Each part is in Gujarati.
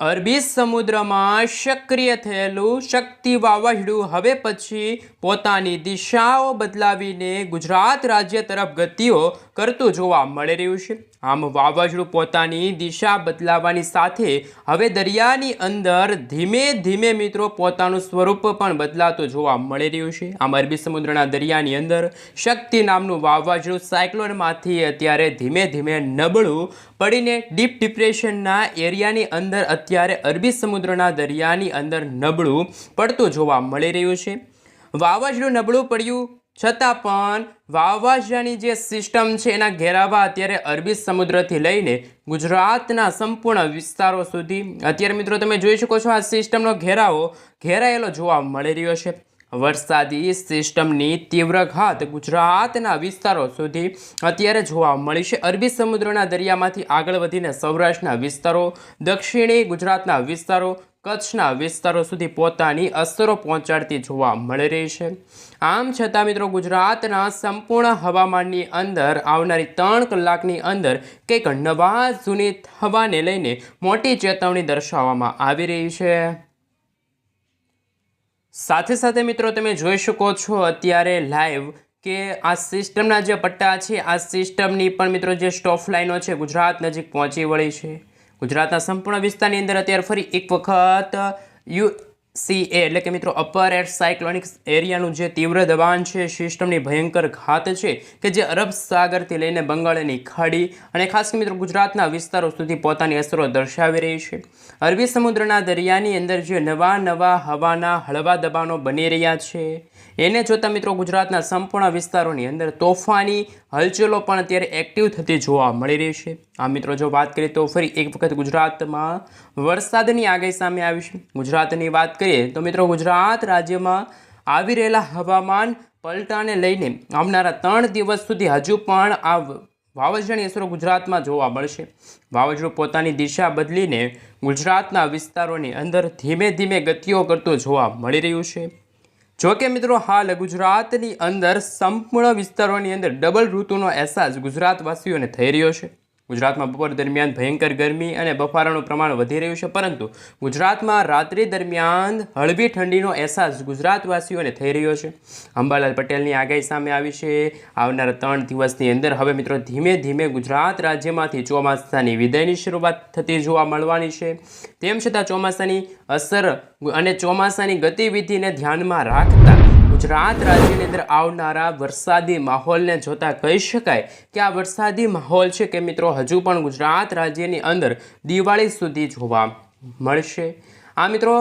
અરબી સમુદ્રમાં સક્રિય થયેલું શક્તિ વાવાઝોડું હવે પછી પોતાની દિશાઓ બદલાવીને ગુજરાત રાજ્ય તરફ ગતિઓ કરતું જોવા મળી રહ્યું છે. આમ વાવાઝોડું પોતાની દિશા બદલાવાની સાથે હવે દરિયાની અંદર ધીમે ધીમે મિત્રો પોતાનું સ્વરૂપ પણ બદલાતું જોવા મળી રહ્યું છે. આમ અરબી સમુદ્રના દરિયાની અંદર શક્તિ નામનું વાવાઝોડું સાયક્લોનમાંથી અત્યારે ધીમે ધીમે નબળું પડીને ડીપ ડિપ્રેશનના એરિયાની અંદર અત્યારે અરબી સમુદ્રના દરિયાની અંદર નબળું પડતું જોવા મળી રહ્યું છે. વાવાઝોડું નબળું પડ્યું છતાં પણ વાવાઝોડાની જે સિસ્ટમ છે એના ઘેરાવા અત્યારે અરબી સમુદ્રથી લઈને ગુજરાતના સંપૂર્ણ વિસ્તારો સુધી. અત્યારે મિત્રો તમે જોઈ શકો છો આ સિસ્ટમનો ઘેરાવો, ઘેરાયેલો જોવા મળી રહ્યો છે. વરસાદી સિસ્ટમની તીવ્ર ઘાત ગુજરાતના વિસ્તારો સુધી અત્યારે જોવા મળી છે. અરબી સમુદ્રના દરિયામાંથી આગળ વધીને સૌરાષ્ટ્રના વિસ્તારો, દક્ષિણી ગુજરાતના વિસ્તારો, કચ્છના વિસ્તારો સુધી પોતાની અસરો પહોંચાડતી જોવા મળી રહી છે. આમ છતાં મિત્રો, ગુજરાતના સંપૂર્ણ હવામાનની અંદર આવનારી ત્રણ કલાકની અંદર કંઈક નવા જૂની થવાને લઈને મોટી ચેતવણી દર્શાવવામાં આવી રહી છે. સાથે સાથે મિત્રો તમે જોઈ શકો છો અત્યારે લાઈવ કે આ સિસ્ટમના જે પટ્ટા છે, આ સિસ્ટમની પણ મિત્રો જે સ્ટોફ લાઈનો છે, ગુજરાત નજીક પહોંચી વળી છે. ગુજરાતના સંપૂર્ણ વિસ્તારની અંદર અત્યારે ફરી એક વખત યુ સી એ એટલે કે મિત્રો અપર એર સાયક્લોનિક એરિયાનું જે તીવ્ર દબાણ છે, સિસ્ટમની ભયંકર ઘાત છે કે જે અરબ સાગરથી લઈને બંગાળની ખાડી અને ખાસ કરી મિત્રો ગુજરાતના વિસ્તારો સુધી પોતાની અસરો દર્શાવી રહી છે. અરબી સમુદ્રના દરિયાની અંદર જે નવા નવા હવાના હળવા દબાણો બની રહ્યા છે. એને જોતા મિત્રો ગુજરાતના સંપૂર્ણ વિસ્તારોની અંદર તોફાની, હલચલો પણ અત્યારે એક્ટિવ થતી જોવા મળી રહી છે. આ મિત્રો, જો વાત કરીએ તો ફરી એક વખત ગુજરાતમાં વરસાદની આગાહી સામે આવી છે. ગુજરાતની વાત કરીએ તો મિત્રો, ગુજરાત રાજ્યમાં આવી રહેલા હવામાન પલટાને લઈને આવનારા ત્રણ દિવસ સુધી હજુ પણ આ વાવાઝોડાની અસરો ગુજરાતમાં જોવા મળશે. વાવાઝોડું પોતાની દિશા બદલીને ગુજરાતના વિસ્તારોની અંદર ધીમે ધીમે ગતિઓ કરતું જોવા મળી રહ્યું છે. જો કે મિત્રો, હાલ ગુજરાતની અંદર સંપૂર્ણ વિસ્તારોની અંદર ડબલ ઋતુનો અહેસાસ ગુજરાતવાસીઓને થઈ રહ્યો છે. ગુજરાતમાં બપોર દરમિયાન ભયંકર ગરમી અને બફારાનું પ્રમાણ વધી રહ્યું છે, પરંતુ ગુજરાતમાં રાત્રિ દરમિયાન હળવી ઠંડીનો અહેસાસ ગુજરાતવાસીઓને થઈ રહ્યો છે. અંબાલાલ પટેલની આગાહી સામે આવી છે. આવનારા ત્રણ દિવસની અંદર હવે મિત્રો ધીમે ધીમે ગુજરાત રાજ્યમાંથી ચોમાસાની વિદાયની શરૂઆત થતી જોવા મળવાની છે. તેમ છતાં ચોમાસાની અસર અને ચોમાસાની ગતિવિધિને ધ્યાનમાં રાખતા ગુજરાત રાજ્યની અંદર આવનારા વરસાદી માહોલને જોતા કહી શકાય કે આ વરસાદી માહોલ છે કે મિત્રો હજુ પણ ગુજરાત રાજ્યની અંદર દિવાળી સુધી જોવા મળશે. આ મિત્રો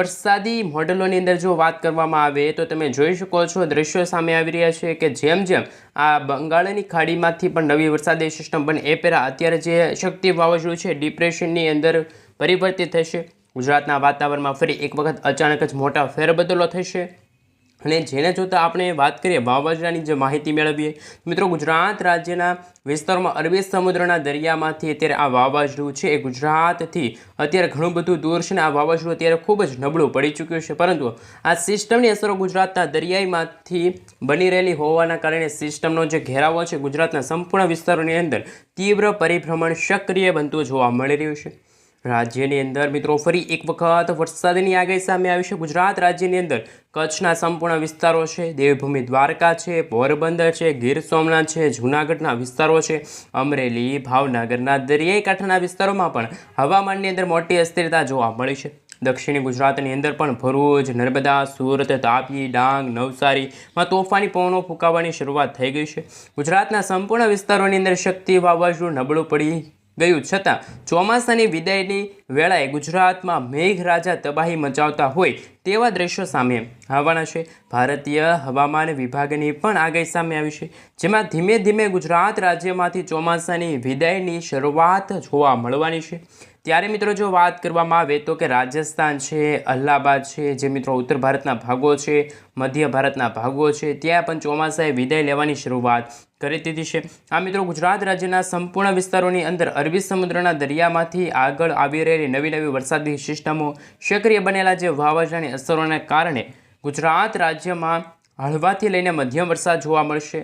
વરસાદી મોડલોની અંદર જો વાત કરવામાં આવે તો તમે જોઈ શકો છો, દ્રશ્યો સામે આવી રહ્યા છે કે જેમ જેમ આ બંગાળની ખાડીમાંથી પણ નવી વરસાદી સિસ્ટમ બને એ પહેલાં અત્યારે જે શક્તિ વાવાઝોડું છે, ડિપ્રેશનની અંદર પરિવર્તિત થશે. ગુજરાતના વાતાવરણમાં ફરી એક વખત અચાનક જ મોટા ફેરબદલો થશે. અને જેને જોતાં આપણે વાત કરીએ વાવાઝોડાની જે માહિતી મેળવીએ મિત્રો ગુજરાત રાજ્યના વિસ્તારોમાં અરબી સમુદ્રના દરિયામાંથી અત્યારે આ વાવાઝોડું છે એ ગુજરાતથી અત્યારે ઘણું બધું દૂર છે ને આ વાવાઝોડું અત્યારે ખૂબ જ નબળું પડી ચૂક્યું છે. પરંતુ આ સિસ્ટમની અસરો ગુજરાતના દરિયાઈમાંથી બની રહેલી હોવાના કારણે સિસ્ટમનો જે ઘેરાવો છે ગુજરાતના સંપૂર્ણ વિસ્તારોની અંદર તીવ્ર પરિભ્રમણ સક્રિય બનતું જોવા મળી રહ્યું છે. રાજ્યની અંદર મિત્રો ફરી એક વખત વરસાદની આગાહી સામે આવી છે. ગુજરાત રાજ્યની અંદર કચ્છના સંપૂર્ણ વિસ્તારો છે, દેવભૂમિ દ્વારકા છે, પોરબંદર છે, ગીર સોમનાથ છે, જૂનાગઢના વિસ્તારો છે, અમરેલી, ભાવનગરના દરિયાઈ કાંઠાના વિસ્તારોમાં પણ હવામાનની અંદર મોટી અસ્થિરતા જોવા મળી છે. દક્ષિણી ગુજરાતની અંદર પણ ભરૂચ, નર્મદા, સુરત, તાપી, ડાંગ, નવસારીમાં તોફાની પવનો ફૂંકાવાની શરૂઆત થઈ ગઈ છે. ગુજરાતના સંપૂર્ણ વિસ્તારોની અંદર શક્તિ વાવાઝોડું નબળું પડી ગયું. છતાં ચોમાસાની વિદાયની વેળાએ ગુજરાતમાં મેઘરાજા તબાહી મચાવતા હોય તેવા દ્રશ્યો સામે આવવાના છે. ભારતીય હવામાન વિભાગની પણ આગાહી સામે આવી છે. જેમાં ધીમે ધીમે ગુજરાત રાજ્યમાંથી ચોમાસાની વિદાયની શરૂઆત જોવા મળવાની છે. ત્યારે મિત્રો જો વાત કરવામાં આવે તો કે રાજસ્થાન છે, અલ્હાબાદ છે, જે મિત્રો ઉત્તર ભારતના ભાગો છે, મધ્ય ભારતના ભાગો છે, ત્યાં પણ ચોમાસાએ વિદાય લેવાની શરૂઆત કરી દીધી છે. આ મિત્રો, ગુજરાત રાજ્યના સંપૂર્ણ વિસ્તારોની અંદર અરબી સમુદ્રના દરિયામાંથી આગળ આવી રહેલી નવી નવી વરસાદી સિસ્ટમો સક્રિય બનેલા જે વાવાઝાની અસરોને કારણે ગુજરાત રાજ્યમાં હળવાથી લઈને મધ્યમ વરસાદ જોવા મળશે.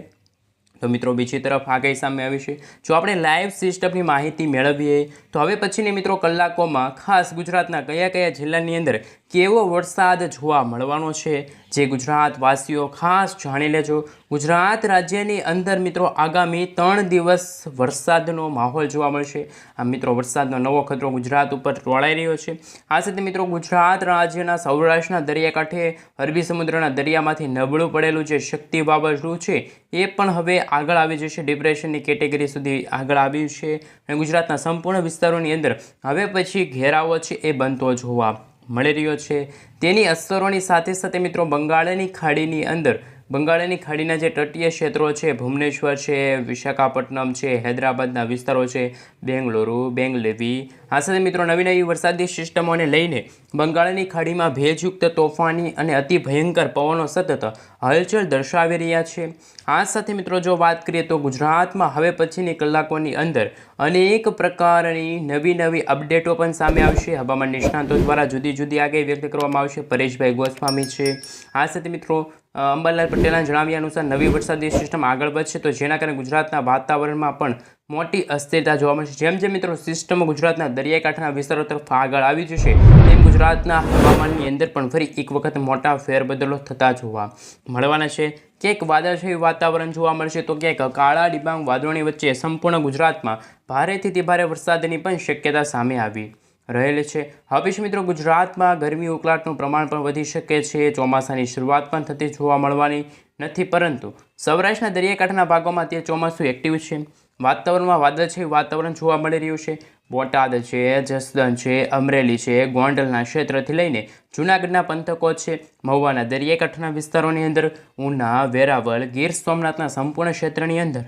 તો મિત્રો, બીજી તરફ આગાહી સામે આવી છે. જો આપણે લાઈવ સિસ્ટમની માહિતી મેળવીએ, તો હવે પછીની મિત્રો કલાકોમાં ખાસ ગુજરાતના કયા કયા જિલ્લાની અંદર કેવો વરસાદ જોવા મળવાનો છે જે ગુજરાતવાસીઓ ખાસ જાણી લેજો. ગુજરાત રાજ્યની અંદર મિત્રો આગામી ત્રણ દિવસ વરસાદનો માહોલ જોવા મળશે. આ મિત્રો વરસાદનો નવો ખતરો ગુજરાત ઉપર ટોળાઈ રહ્યો છે. આ સાથે મિત્રો ગુજરાત રાજ્યના સૌરાષ્ટ્રના દરિયાકાંઠે, અરબી સમુદ્રના દરિયામાંથી નબળું પડેલું જે શક્તિ વાવાઝોડું છે, એ પણ હવે આગળ આવી જશે. ડિપ્રેશનની કેટેગરી સુધી આગળ આવ્યું છે અને ગુજરાતના સંપૂર્ણ વિસ્તારોની અંદર હવે પછી ઘેરાવો છે એ બનતો જોવા મળી રહ્યો છે. તેની અસરોની સાથે સાથે મિત્રો બંગાળની ખાડીની અંદર, બંગાળની ખાડીના જે તટીય ક્ષેત્રો છે, ભુવનેશ્વર છે, વિશાખાપટ્ટનમ છે, હૈદરાબાદના વિસ્તારો છે, બેંગલુરુ, બેંગલેવી, આ સાથે મિત્રો નવી નવી વરસાદી સિસ્ટમોને લઈને બંગાળની ખાડીમાં ભેજયુક્ત તોફાની અને અતિ ભયંકર પવનો સતત હલચલ દર્શાવી રહ્યા છે. આ સાથે મિત્રો જો વાત કરીએ તો ગુજરાતમાં હવે પછીની કલાકોની અંદર અનેક પ્રકારની નવી નવી અપડેટો પણ સામે આવશે. હવામાન નિષ્ણાંતો દ્વારા જુદી જુદી આગાહી વ્યક્ત કરવામાં આવશે. પરેશભાઈ ગોસ્વામી છે. આ સાથે મિત્રો અંબાલાલ પટેલના જણાવ્યા અનુસાર નવી વરસાદી સિસ્ટમ આગળ વધશે. તો જેના કારણે ગુજરાતના વાતાવરણમાં પણ મોટી અસ્થિરતા જોવા મળશે જેમ જેમ મિત્રો સિસ્ટમ ગુજરાતના દરિયાકાંઠાના વિસ્તારો તરફ આગળ આવી જશે, તેમ ગુજરાતના હવામાનની અંદર પણ ફરી એક વખત મોટા ફેરબદલો થતા જોવા મળવાના છે. ક્યાંક વાદળછાયું વાતાવરણ જોવા મળશે, તો ક્યાંક કાળા ડિબાંગ વાદળોની વચ્ચે સંપૂર્ણ ગુજરાતમાં ભારેથી તે ભારે વરસાદની પણ શક્યતા સામે આવી રહેલી છે. હવે છે મિત્રો, ગુજરાતમાં ગરમી ઉકળાટનું પ્રમાણ પણ વધી શકે છે. ચોમાસાની શરૂઆત પણ થતી જોવા મળવાની નથી, પરંતુ સૌરાષ્ટ્રના દરિયાકાંઠાના ભાગોમાં તે ચોમાસું એક્ટિવ છે. વાતાવરણમાં વાદળછાયું વાતાવરણ જોવા મળી રહ્યું છે. બોટાદ છે, જસદણ છે, અમરેલી છે, ગોંડલના ક્ષેત્રથી લઈને જૂનાગઢના પંથકો છે. મહુવાના દરિયાકાંઠાના વિસ્તારોની અંદર ઉના, વેરાવળ, ગીર સોમનાથના સંપૂર્ણ ક્ષેત્રની અંદર.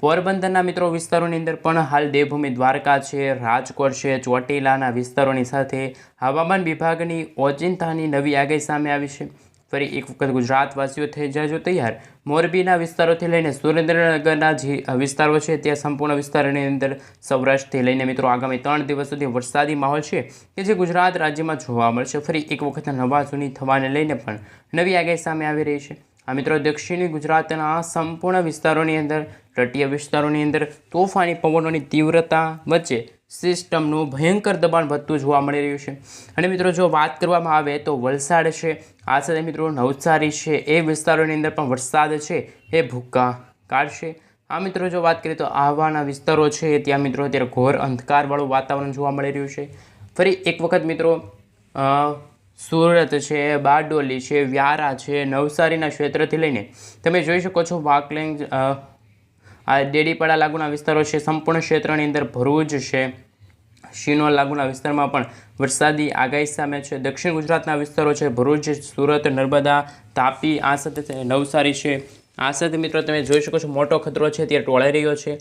પોરબંદરના મિત્રો વિસ્તારોની અંદર પણ હાલ દેવભૂમિ દ્વારકા છે, રાજકોટ છે, ચોટીલાના વિસ્તારોની સાથે હવામાન વિભાગની ઓચિંતાની નવી આગાહી સામે આવી છે. ફરી એક વખત ગુજરાતવાસીઓ થઈ જજો તૈયાર. મોરબીના વિસ્તારોથી લઈને સુરેન્દ્રનગરના જે વિસ્તારો છે, ત્યાં સંપૂર્ણ વિસ્તારોની અંદર સૌરાષ્ટ્રથી લઈને મિત્રો આગામી ત્રણ દિવસ સુધી વરસાદી માહોલ છે કે જે ગુજરાત રાજ્યમાં જોવા મળશે. ફરી એક વખત નવા જૂની થવાને લઈને પણ નવી આગાહી સામે આવી રહી છે. આ મિત્રો દક્ષિણી ગુજરાતના સંપૂર્ણ વિસ્તારોની અંદર, તટીય વિસ્તારોની અંદર તોફાની પવનોની તીવ્રતા વચ્ચે સિસ્ટમનું ભયંકર દબાણ વધતું જોવા મળી રહ્યું છે. અને મિત્રો, જો વાત કરવામાં આવે તો વલસાડ છે, આ સાથે મિત્રો નવસારી છે, એ વિસ્તારોની અંદર પણ વરસાદ છે, એ ભૂક્કા કાઢશે આ મિત્રો, જો વાત કરીએ તો આહવાના વિસ્તારો છે, ત્યાં મિત્રો અત્યારે ઘોર અંધકારવાળું વાતાવરણ જોવા મળી રહ્યું છે. ફરી એક વખત મિત્રો સુરત છે, બારડોલી છે, વ્યારા છે, નવસારીના ક્ષેત્રથી લઈને તમે જોઈ શકો છો વાકલેંગ આ ડેડીપાડા લાગુના વિસ્તારો છે, સંપૂર્ણ ક્ષેત્રની અંદર ભરૂચ છે. શિનોર લાગુના વિસ્તારમાં પણ વરસાદી આગાહી સામે છે. દક્ષિણ ગુજરાતના વિસ્તારો છે, ભરૂચ, સુરત, નર્મદા, તાપી આ સાથે નવસારી છે. આ સાથે મિત્રો, તમે જોઈ શકો છો, મોટો ખતરો છે તે ટોળાઈ રહ્યો છે.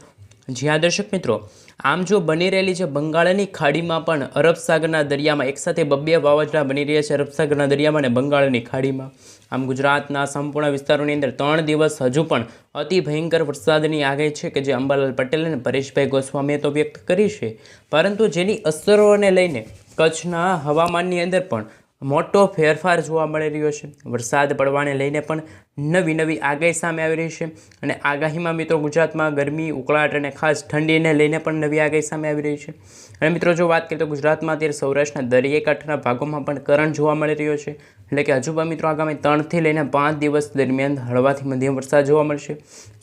જ્યાં દર્શક મિત્રો આમ જો બની રહેલી છે બંગાળની ખાડીમાં પણ અરબ સાગરના દરિયામાં એકસાથે બબ્બે વાવાઝોડા બની રહ્યા છે અરબ સાગરના દરિયામાં અને બંગાળની ખાડીમાં. આમ ગુજરાતના સંપૂર્ણ વિસ્તારોની અંદર ત્રણ દિવસ હજુ પણ અતિ ભયંકર વરસાદની આગાહી છે કે જે અંબાલાલ પટેલ અને પરેશભાઈ ગોસ્વામીએ તો વ્યક્ત કરી છે. પરંતુ જેની અસરોને લઈને કચ્છના હવામાનની અંદર પણ મોટો ફેરફાર જોવા મળી રહ્યો છે. વરસાદ પડવાને લઈને પણ નવી નવી આગાહી સામે આવી રહી છે અને આગાહીમાં મિત્રો ગુજરાતમાં ગરમી, ઉકળાટ અને ખાસ ઠંડીને લઈને પણ નવી આગાહી સામે આવી રહી છે. અને મિત્રો, જો વાત કરીએ તો ગુજરાતમાં અત્યારે સૌરાષ્ટ્રના દરિયાકાંઠાના ભાગોમાં પણ કરંટ જોવા મળી રહ્યો છે. એટલે કે હજુ પણ મિત્રો આગામી ત્રણથી લઈને પાંચ દિવસ દરમિયાન હળવાથી મધ્યમ વરસાદ જોવા મળશે.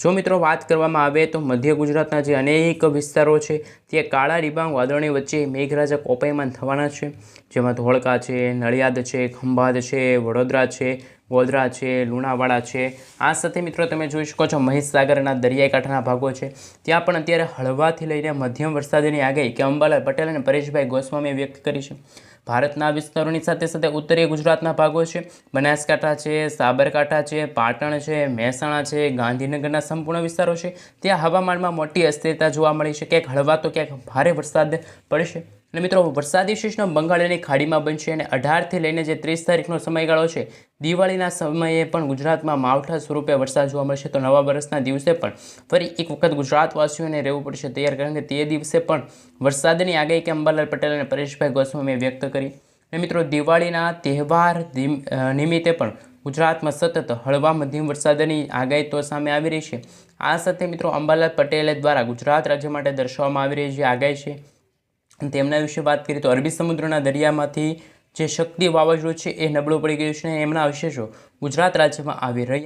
જો મિત્રો વાત કરવામાં આવે તો મધ્ય ગુજરાતના જે અનેક વિસ્તારો છે, ત્યાં કાળા ડિબાંગ વાદળની વચ્ચે મેઘરાજા કોપાયમાન થવાના છે. જેમાં ધોળકા છે, નડિયાદ છે, ખંભાત છે, વડોદરા છે ગોધરા છે, લુણાવાડા છે. આ સાથે મિત્રો તમે જોઈ શકો છો મહીસાગરના દરિયાકાંઠાના ભાગો છે. ત્યાં પણ અત્યારે હળવાથી લઈને મધ્યમ વરસાદની આગાહી કે અંબાલાલ પટેલ અને પરેશભાઈ ગોસ્વામીએ વ્યક્ત કરી છે. ભારતના વિસ્તારોની સાથે સાથે ઉત્તરીય ગુજરાતના ભાગો છે. બનાસકાંઠા છે, સાબરકાંઠા છે, પાટણ છે, મહેસાણા છે, ગાંધીનગરના સંપૂર્ણ વિસ્તારો છે. ત્યાં હવામાનમાં મોટી અસ્થિરતા જોવા મળી છે. ક્યાંક હળવા તો ક્યાંક ભારે વરસાદ પડશે. અને મિત્રો, વરસાદી સિસ્ટમ બંગાળની ખાડીમાં બનશે અને અઢારથી લઈને જે ત્રીસ તારીખનો સમયગાળો છે, દિવાળીના સમયે પણ ગુજરાતમાં માવઠા સ્વરૂપે વરસાદ જોવા મળશે. તો નવા વર્ષના દિવસે પણ ફરી એક વખત ગુજરાતવાસીઓને રહેવું પડશે તૈયાર, કારણ કે તે દિવસે પણ વરસાદની આગાહી કે અંબાલાલ પટેલ અને પરેશભાઈ ગોસ્વામીએ વ્યક્ત કરી. અને મિત્રો, દિવાળીના તહેવાર નિમિત્તે પણ ગુજરાતમાં સતત હળવા મધ્યમ વરસાદની આગાહી તો સામે આવી રહી છે. આ સાથે મિત્રો, અંબાલાલ પટેલ દ્વારા ગુજરાત રાજ્ય માટે દર્શાવવામાં આવી રહી જે આગાહી છે તેમના વિશે વાત કરીએ તો અરબી સમુદ્રના દરિયામાંથી જે શક્તિ વાવાઝોડું છે એ નબળું પડી ગયું છે એમના અવશેષો ગુજરાત રાજ્યમાં આવી રહ્યા